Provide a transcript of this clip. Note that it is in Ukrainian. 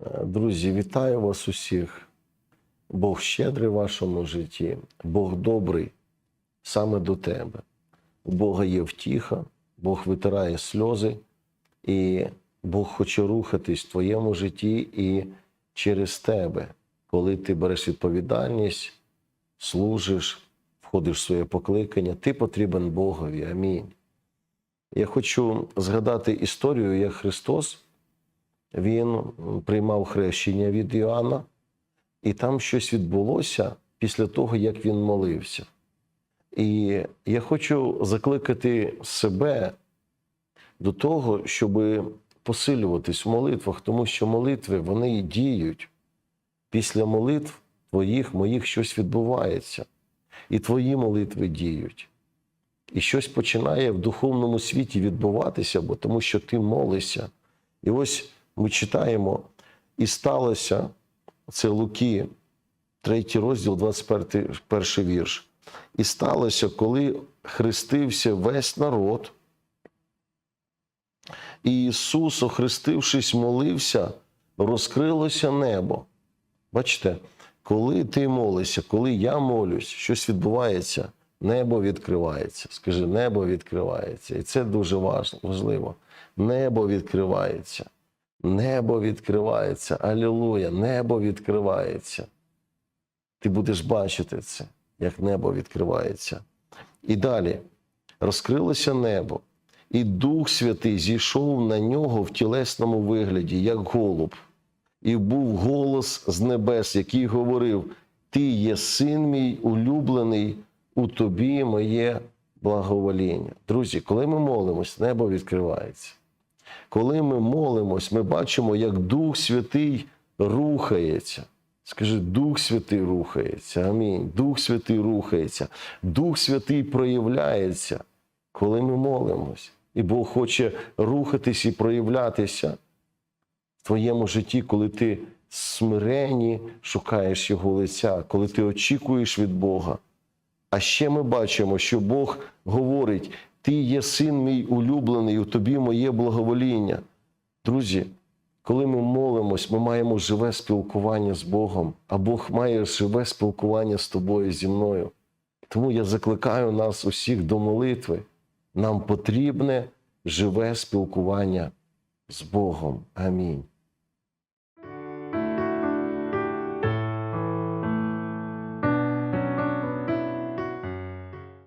Друзі, вітаю вас усіх. Бог щедрий в вашому житті, Бог добрий саме до тебе. У Бога є втіха, Бог витирає сльози, і Бог хоче рухатись в твоєму житті і через тебе, коли ти береш відповідальність, служиш, входиш в своє покликання, ти потрібен Богові. Амінь. Я хочу згадати історію, як Христос він приймав хрещення від Іоанна, і там щось відбулося після того, як він молився. І я хочу закликати себе до того, щоб посилюватись в молитвах, тому що молитви вони і діють. Після молитв твоїх, моїх щось відбувається. І твої молитви діють. І щось починає в духовному світі відбуватися, бо тому що ти молишся. І ось ми читаємо, і сталося це Луки, 3 розділ, 21 перший вірш. І сталося, коли хрестився весь народ, і Ісус, охрестившись, молився, розкрилося небо. Бачите, коли ти молишся, коли я молюсь, щось відбувається, небо відкривається. Скажи, небо відкривається. І це дуже важливо. Небо відкривається. Небо відкривається. Алілуя, небо відкривається. Ти будеш бачити це, як небо відкривається. І далі розкрилося небо, і Дух Святий зійшов на нього в тілесному вигляді, як голуб. І був голос з небес, який говорив: Ти є син мій улюблений, у тобі моє благовоління. Друзі, коли ми молимось, небо відкривається. Коли ми молимось, ми бачимо, як Дух Святий рухається. Скажи, Дух Святий рухається. Амінь. Дух Святий рухається. Дух Святий проявляється, коли ми молимось. І Бог хоче рухатись і проявлятися в твоєму житті, коли ти смиренні шукаєш Його лиця, коли ти очікуєш від Бога. А ще ми бачимо, що Бог говорить: Ти є син мій улюблений, у тобі моє благовоління. Друзі, коли ми молимось, ми маємо живе спілкування з Богом, а Бог має живе спілкування з тобою, зі мною. Тому я закликаю нас усіх до молитви. Нам потрібне живе спілкування з Богом. Амінь.